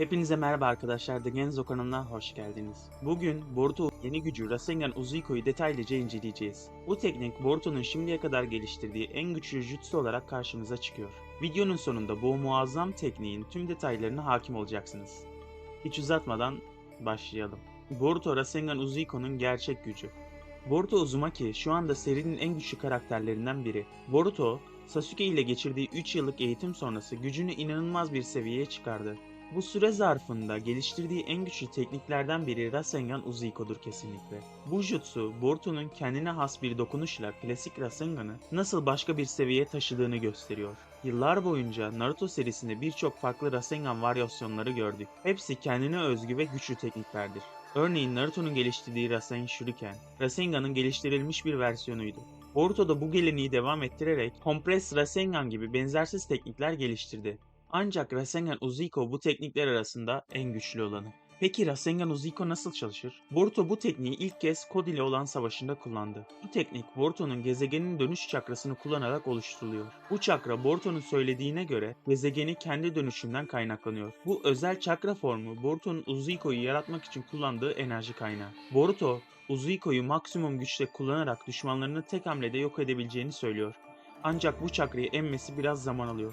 Hepinize merhaba arkadaşlar, The Genzo kanalına hoş geldiniz. Bugün Boruto yeni gücü Rasengan Uziko'yu detaylıca inceleyeceğiz. Bu teknik Boruto'nun şimdiye kadar geliştirdiği en güçlü jutsu olarak karşımıza çıkıyor. Videonun sonunda bu muazzam tekniğin tüm detaylarına hakim olacaksınız. Hiç uzatmadan başlayalım. Boruto Rasengan Uziko'nun gerçek gücü. Boruto Uzumaki şu anda serinin en güçlü karakterlerinden biri. Boruto, Sasuke ile geçirdiği 3 yıllık eğitim sonrası gücünü inanılmaz bir seviyeye çıkardı. Bu süre zarfında geliştirdiği en güçlü tekniklerden biri Rasengan Uziko'dur kesinlikle. Bu jutsu, Boruto'nun kendine has bir dokunuşla klasik Rasengan'ı nasıl başka bir seviyeye taşıdığını gösteriyor. Yıllar boyunca Naruto serisinde birçok farklı Rasengan varyasyonları gördük. Hepsi kendine özgü ve güçlü tekniklerdir. Örneğin Naruto'nun geliştirdiği Rasen Shuriken, Rasengan'ın geliştirilmiş bir versiyonuydu. Boruto da bu geleneği devam ettirerek Compress Rasengan gibi benzersiz teknikler geliştirdi. Ancak Rasengan Uziko bu teknikler arasında en güçlü olanı. Peki Rasengan Uziko nasıl çalışır? Boruto bu tekniği ilk kez Kod ile olan savaşında kullandı. Bu teknik Boruto'nun gezegenin dönüş çakrasını kullanarak oluşturuluyor. Bu çakra Boruto'nun söylediğine göre gezegeni kendi dönüşünden kaynaklanıyor. Bu özel çakra formu Boruto'nun Uziko'yu yaratmak için kullandığı enerji kaynağı. Boruto, Uziko'yu maksimum güçle kullanarak düşmanlarını tek hamlede yok edebileceğini söylüyor. Ancak bu çakrayı emmesi biraz zaman alıyor.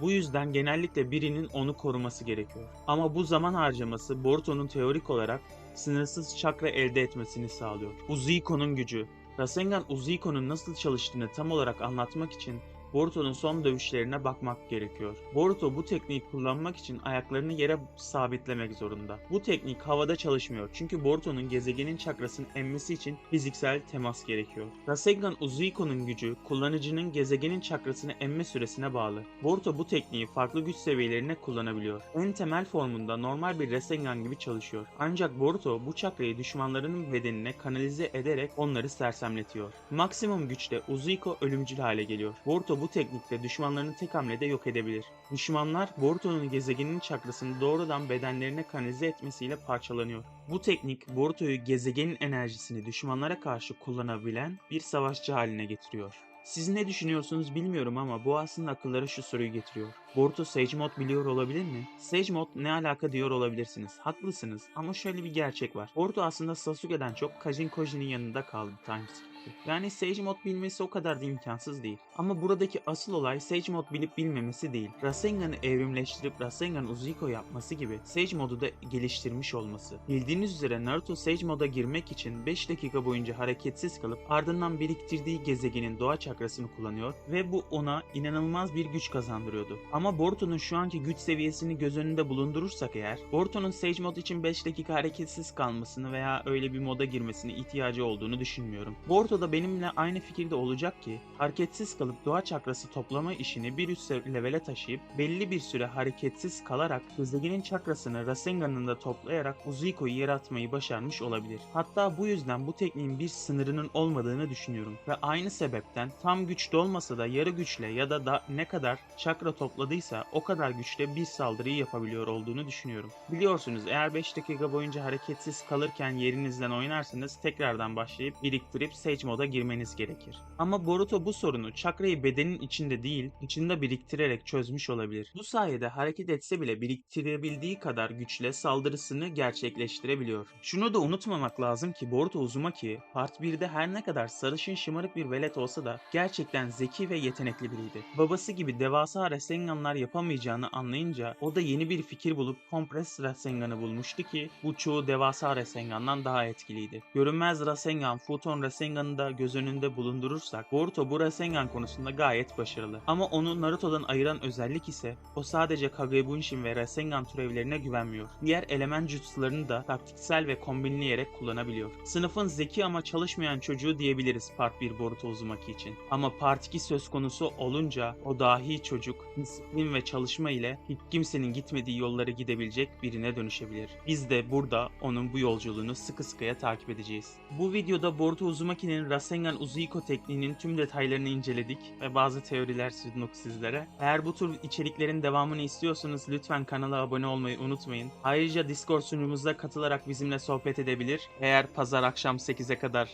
Bu yüzden genellikle birinin onu koruması gerekiyor. Ama bu zaman harcaması Boruto'nun teorik olarak sınırsız çakra elde etmesini sağlıyor. Uziko'nun gücü Rasengan Uziko'nun nasıl çalıştığını tam olarak anlatmak için Boruto'nun son dövüşlerine bakmak gerekiyor. Boruto bu tekniği kullanmak için ayaklarını yere sabitlemek zorunda. Bu teknik havada çalışmıyor çünkü Boruto'nun gezegenin çakrasını emmesi için fiziksel temas gerekiyor. Rasengan Uziko'nun gücü kullanıcının gezegenin çakrasını emme süresine bağlı. Boruto bu tekniği farklı güç seviyelerine kullanabiliyor. En temel formunda normal bir Rasengan gibi çalışıyor. Ancak Boruto bu çakrayı düşmanlarının bedenine kanalize ederek onları sersemletiyor. Maksimum güçte Uziko ölümcül hale geliyor. Boruto bu teknikle düşmanlarını tek hamlede yok edebilir. Düşmanlar Boruto'nun gezegenin çakrasını doğrudan bedenlerine kanalize etmesiyle parçalanıyor. Bu teknik Boruto'yu gezegenin enerjisini düşmanlara karşı kullanabilen bir savaşçı haline getiriyor. Siz ne düşünüyorsunuz bilmiyorum ama bu aslında akıllara şu soruyu getiriyor. Boruto Sage Mode biliyor olabilir mi? Sage Mode ne alaka diyor olabilirsiniz. Haklısınız ama şöyle bir gerçek var. Boruto aslında Sasuke'den çok Kajin Koji'nin yanında kaldı Timeskip'te. Yani Sage Mode bilmesi o kadar da imkansız değil. Ama buradaki asıl olay Sage Mode bilip bilmemesi değil. Rasengan'ı evrimleştirip Rasengan Uziko yapması gibi Sage Mode'u da geliştirmiş olması. Bildiğiniz üzere Naruto Sage Mode'a girmek için 5 dakika boyunca hareketsiz kalıp ardından biriktirdiği gezegenin doğa çakrasını kullanıyor ve bu ona inanılmaz bir güç kazandırıyordu. Ama Boruto'nun şu anki güç seviyesini göz önünde bulundurursak eğer, Boruto'nun Sage Mode için 5 dakika hareketsiz kalmasını veya öyle bir moda girmesine ihtiyacı olduğunu düşünmüyorum. Boruto da benimle aynı fikirde olacak ki, hareketsiz kalıp doğa çakrası toplama işini bir üst levele taşıyıp belli bir süre hareketsiz kalarak gezegenin çakrasını Rasengan'ında toplayarak Uziko'yu yaratmayı başarmış olabilir. Hatta bu yüzden bu tekniğin bir sınırının olmadığını düşünüyorum ve aynı sebepten tam güçlü olmasa da yarı güçle ya da, da ne kadar çakra topladıysa o kadar güçle bir saldırıyı yapabiliyor olduğunu düşünüyorum. Biliyorsunuz eğer 5 dakika boyunca hareketsiz kalırken yerinizden oynarsanız tekrardan başlayıp biriktirip Sage moda girmeniz gerekir. Ama Boruto bu sorunu çakrayı bedenin içinde değil, içinde biriktirerek çözmüş olabilir. Bu sayede hareket etse bile biriktirebildiği kadar güçle saldırısını gerçekleştirebiliyor. Şunu da unutmamak lazım ki Boruto Uzumaki Part 1'de her ne kadar sarışın şımarık bir velet olsa da gerçekten zeki ve yetenekli biriydi. Babası gibi devasa Rasenganlar yapamayacağını anlayınca o da yeni bir fikir bulup Compress Rasengan'ı bulmuştu ki bu çoğu devasa Rasengan'dan daha etkiliydi. Görünmez Rasengan, Futon Rasengan'ı da göz önünde bulundurursak Boruto bu Rasengan konusunda gayet başarılı. Ama onu Naruto'dan ayıran özellik ise o sadece Kagebunshin ve Rasengan türevlerine güvenmiyor. Diğer element jutsularını da taktiksel ve kombinleyerek kullanabiliyor. Sınıfın zeki ama çalışmayan çocuğu diyebiliriz Part 1 Boruto Uzumaki için. Ama Part 2 söz konusu olunca o dahi çocuk disiplin ve çalışma ile hiç kimsenin gitmediği yolları gidebilecek birine dönüşebilir. Biz de burada onun bu yolculuğunu sıkı sıkıya takip edeceğiz. Bu videoda Boruto Uzumaki'nin Rasengan Uziko tekniğinin tüm detaylarını inceledik ve bazı teoriler sunduk sizlere. Eğer bu tür içeriklerin devamını istiyorsanız lütfen kanala abone olmayı unutmayın. Ayrıca Discord sunucumuza katılarak bizimle sohbet edebilir. Eğer pazar akşam 8'e kadar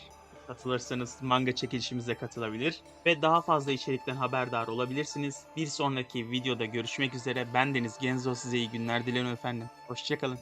Katılırsanız manga çekilişimize katılabilir ve daha fazla içerikten haberdar olabilirsiniz. Bir sonraki videoda görüşmek üzere. Ben Deniz Genzo size iyi günler dilerim efendim. Hoşçakalın.